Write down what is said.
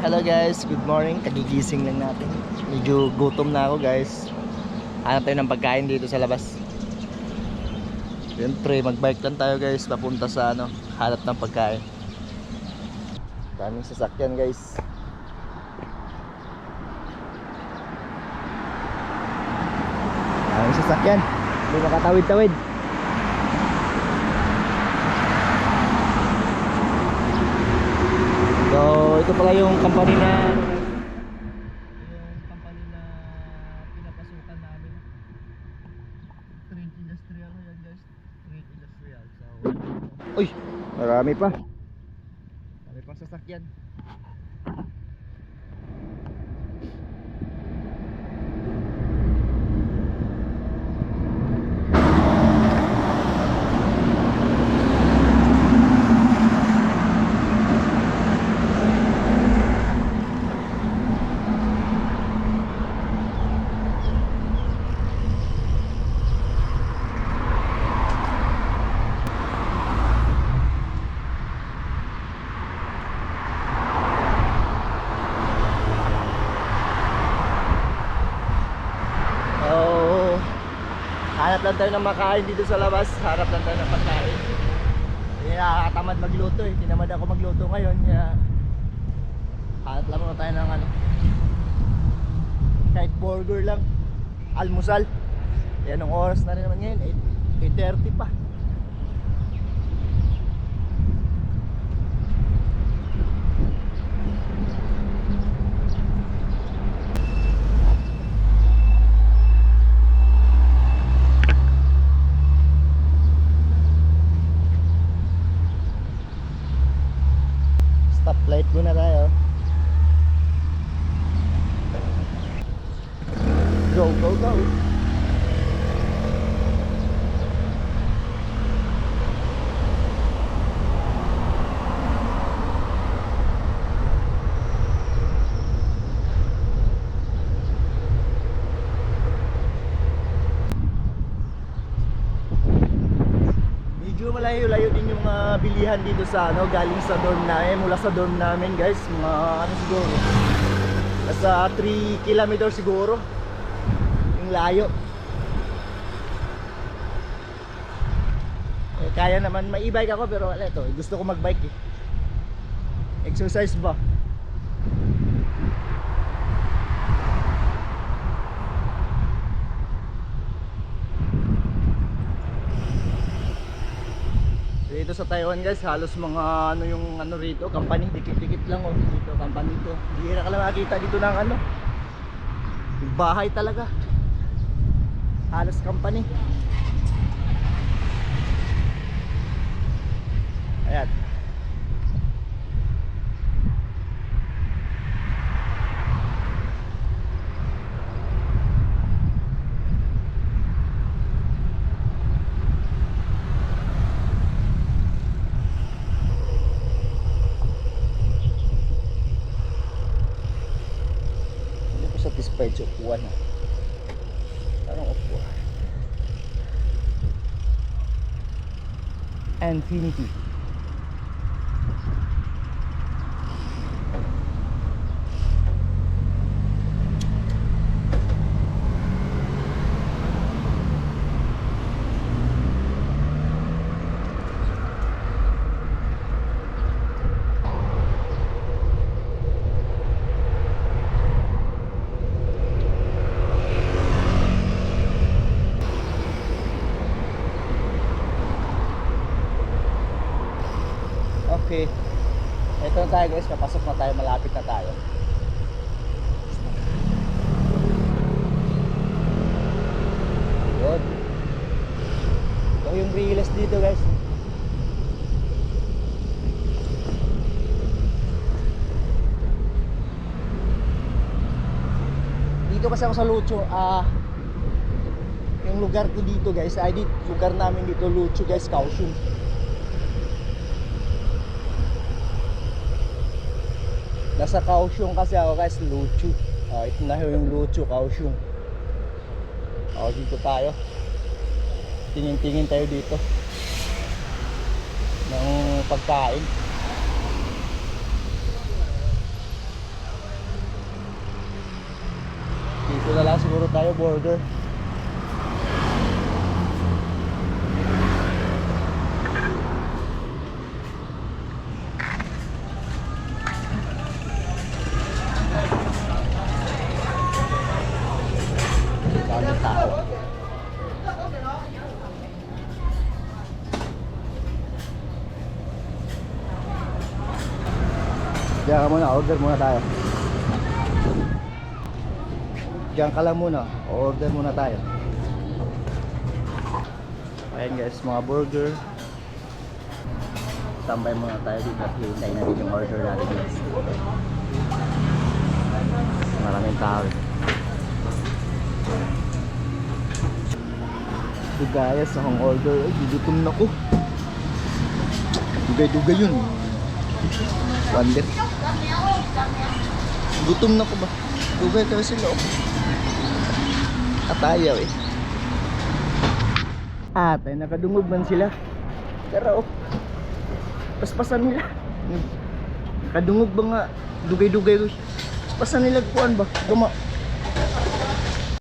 Hello guys, good morning. Kagigising lang natin. Medyo gutom na ako guys. Hanap tayo ng pagkain dito sa labas. Siyempre, magbike lang tayo guys. Papunta sa ano, hanap ng pagkain. Daming sasakyan guys. Daming sasakyan. Hindi makatawid-tawid. So, ito pala yung company na yung company na pinapasukan namin. Trade Industrial yan guys. Trade Industrial. So, Uy, marami pa. Marami pang sasakyan. Oo. hanap lang tayo ng makain dito sa labas. Hanap lang tayo ng pagkain. Hindi nakakatamad magluto eh. Tinamad ako magluto ngayon. Kaya hanap lang muna tayo ng ano. Kahit burger lang. Almusal. Kaya anong oras na rin naman ngayon? 8, 8.30 pa. Stoplight muna tayo. Go, go, go. Medyo malayo-layo din yung mga bilihan dito sa ano, galing sa dorm namin, mula sa dorm namin guys, mga ano siguro. Nasa 3 kilometer siguro. Yung layo. Eh, kaya naman, may e-bike ako pero wala ito, gusto ko mag-bike eh. Exercise ba? Dito sa Taiwan guys, halos mga ano yung ano rito, company, dikit-dikit lang oh. Dito, company to. Bihira ka lang makita dito ng ano. Bahay talaga. Halos company. Ayan. Hindi satisfied sa upuan ah. Anong upuan? Infinity. Okay. Ito na tayo guys, papasok na tayo, malapit na tayo. Good. Ito yung Riles dito guys. Dito kasi ako sa Lucho, ah yung lugar ko dito guys, ay dito, lugar namin dito Lucho guys, Kaohsiung. Nasa Kaohsiung kasi ako guys, Luchu. Uh, ito na yung Luchu, Kaohsiung. Oh, ah, dito tayo. Tingin-tingin tayo dito. Ng pagkain. Dito na lang siguro tayo, border. Dami tao. Diyan ka muna, order muna tayo. Diyan ka lang muna, order muna tayo. Ayan guys, mga burger. Tambay muna tayo dito at hintayin natin yung order natin guys. Maraming tao. eh. Dugayas akong order. Ay, gugutom na ko. Dugay-dugay yun. Wonder. Gutom na ko ba? Dugay kayo sila oh. At ayaw eh. At ay nakadungog man sila. Pero oh. Paspasan nila. Nakadungog ba nga? Dugay-dugay. Paspasan nila kuan ba? Gama.